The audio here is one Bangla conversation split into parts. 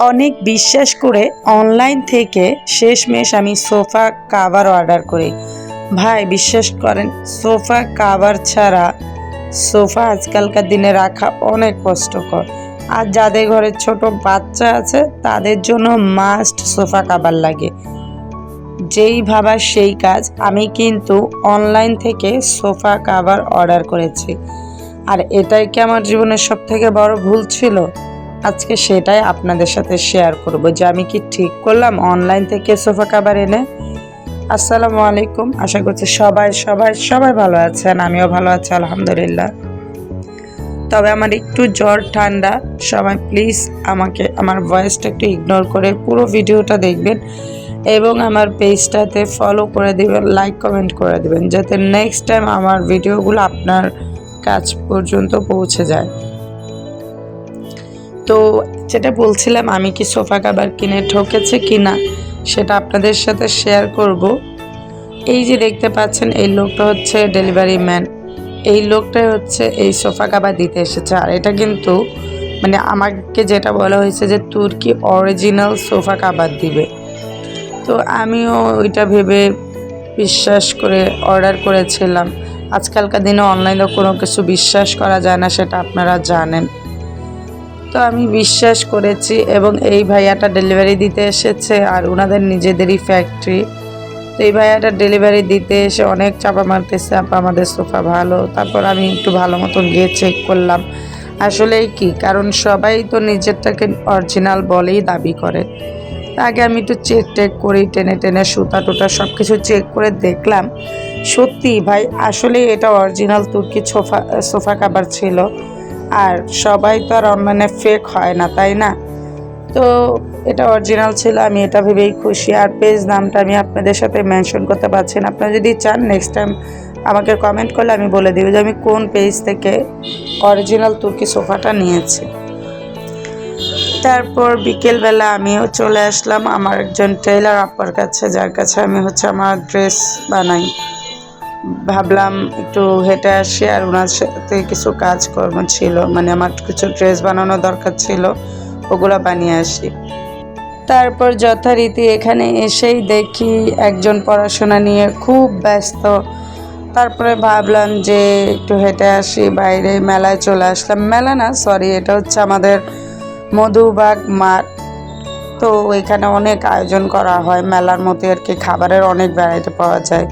অনেক বিশ্বাস করে অনলাইন থেকে শেষমেশ আমি সোফা কাভার অর্ডার করি। ভাই, বিশ্বাস করেন, সোফা কাভার ছাড়া সোফা আজকালকার দিনে রাখা অনেক কষ্টকর। আর যাদের ঘরে ছোট বাচ্চা আছে, তাদের জন্য মাস্ট সোফা কাভার লাগে। যেই ভাবা সেই কাজ আমি কিন্তু অনলাইন থেকে সোফা কাভার অর্ডার করেছি। আর এটাই কি আমার জীবনের সব থেকে বড় ভুল ছিল? আজকে সেটাই আপনাদের সাথে শেয়ার করব যে আমি কি ঠিক করলাম অনলাইন থেকে সোফা কাভার এনে। আসসালামু আলাইকুম। আশা করছি সবাই সবাই সবাই ভালো আছেন, আমিও ভালো আছি, আলহামদুলিল্লাহ। তবে আমার একটু জ্বর, ঠান্ডা, সবাই প্লিজ আমাকে, আমার ভয়েসটা একটু ইগনোর করে পুরো ভিডিওটা দেখবেন এবং আমার পেজটাতে ফলো করে দিবেন লাইক কমেন্ট করে দিবেন, যাতে নেক্সট টাইম আমার ভিডিওগুলো আপনার কাছ পর্যন্ত পৌঁছে যায়। তো যেটা বলছিলাম, আমি কি সোফা কাভার কিনে ঠকেছে কি না, সেটা আপনাদের সাথে শেয়ার করব। এই যে দেখতে পাচ্ছেন, এই লোকটা হচ্ছে ডেলিভারি ম্যান এই লোকটাই হচ্ছে এই সোফা কাভার দিতে এসেছে। আর এটা কিন্তু মানে আমাকে যেটা বলা হয়েছে যে তুর্কি অরিজিনাল সোফা কাভার দিবে। তো আমিও ওইটা ভেবে বিশ্বাস করে অর্ডার করেছিলাম। আজকালকার দিনে অনলাইনে কোনো কিছু বিশ্বাস করা যায় না, সেটা আপনারা জানেন। তো আমি বিশ্বাস করেছি এবং এই ভাইয়াটা ডেলিভারি দিতে এসেছে আর ওনাদের নিজেদেরই ফ্যাক্টরি তো এই ভাইয়াটা ডেলিভারি দিতে এসে অনেক চাপা মারতেছে, আপা, আমাদের সোফা ভালো। তারপর আমি একটু ভালো মতন গিয়ে চেক করলাম। আসলেই কি? কারণ সবাই তো নিজেরটাকে অরিজিনাল বলেই দাবি করে। আগে আমি একটু চেক টেক করি, টেনে টেনে সুতা টুতা সব কিছু চেক করে দেখলাম। সত্যি ভাই আসলে এটা অরিজিনাল তুর্কি সোফা সোফা কাভার ছিল। আর সবাই তো আর অনলাইনে ফেক হয় না, তাই না? তো এটা অরিজিনাল ছিল, আমি এটা ভেবেই খুশি। আর পেজ নামটা আমি আপনাদের সাথে মেনশন করতে পারছি না। আপনারা যদি চান নেক্সট টাইম আমাকে কমেন্ট করলে আমি বলে দিব যে আমি কোন পেজ থেকে অরিজিনাল তুর্কি সোফাটা নিয়েছি। তারপর বিকেলবেলা আমিও চলে আসলাম। আমার একজন টেইলার আপার কাছে, যার কাছে আমি হচ্ছে আমার ড্রেস বানাই। ভাবলাম একটু হেঁটে আসি আর ওনার সাথে কিছু কাজকর্ম ছিল মানে আমার কিছু ড্রেস বানানো দরকার ছিল, ওগুলো বানিয়ে আসি। তারপর যথারীতি এখানে এসেই দেখি একজন পড়াশোনা নিয়ে খুব ব্যস্ত। তারপরে ভাবলাম যে একটু হেঁটে আসি, বাইরে মেলায় চলে আসলাম। মেলা না সরি এটা হচ্ছে আমাদের মধুবাগ মাঠ। তো এখানে অনেক আয়োজন করা হয়, মেলার মধ্যে আর কি খাবারের অনেক ভ্যারাইটি পাওয়া যায়।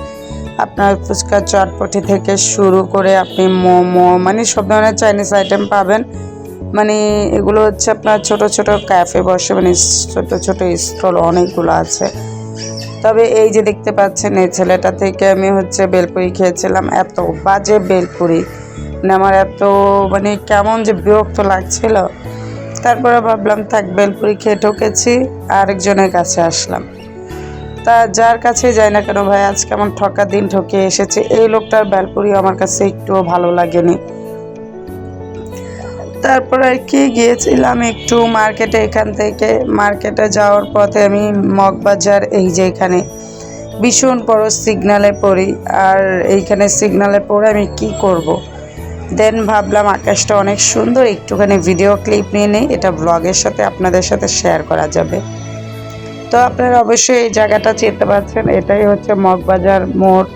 আপনার ফুচকা চটপটি থেকে শুরু করে আপনি মোমো মানে সব ধরনের চাইনিজ আইটেম পাবেন। মানে এগুলো হচ্ছে আপনার ছোট ছোট ক্যাফে বসে মানে ছোট ছোট স্টল অনেকগুলো আছে। তবে এই যে দেখতে পাচ্ছেন, এই ছেলেটা থেকে আমি হচ্ছে বেলপুরি খেয়েছিলাম, এত বাজে বেলপুরি। মানে আমার এত মানে কেমন যে বিরক্ত লাগছিল। তারপরে ভাবলাম, থাক, বেলপুরি খেয়ে ঠকেছি আরেকজনের কাছে আসলাম। তা যার কাছে যাই না কেন ভাই, আজকে আমার ঠকা দিন ঠকে এসেছে। এই লোকটার বেলপুরি আমার কাছে একটুও ভালো লাগেনি। তারপর আর কি, গিয়েছিলাম একটু মার্কেটে এখান থেকে। মার্কেটে যাওয়ার পথে আমি মগবাজার, এই যে এখানে ভীষণ বড় সিগনালে পড়ি। আর এইখানে সিগনালে পড়ে আমি কি করব। দেন ভাবলাম আকাশটা অনেক সুন্দর, একটুখানি ভিডিও ক্লিপ নিয়ে নিই। এটা ব্লগের সাথে আপনাদের সাথে শেয়ার করা যাবে। তো আপনারা অবশ্যই এই জায়গাটা চিনতে পারছেন। এটাই হচ্ছে মগবাজার মোড়।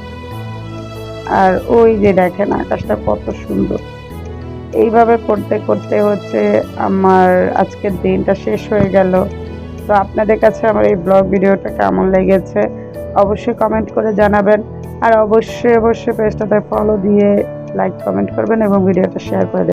আর ওই যে দেখেন আকাশটা কত সুন্দর। এইভাবে করতে করতে হচ্ছে আমার আজকের দিনটা শেষ হয়ে গেল। তো আপনাদের কাছে আমার এই ব্লগ ভিডিওটা কেমন লেগেছে অবশ্যই কমেন্ট করে জানাবেন। আর অবশ্যই অবশ্যই পেজটাতে ফলো দিয়ে লাইক কমেন্ট করবেন এবং ভিডিওটা শেয়ার করে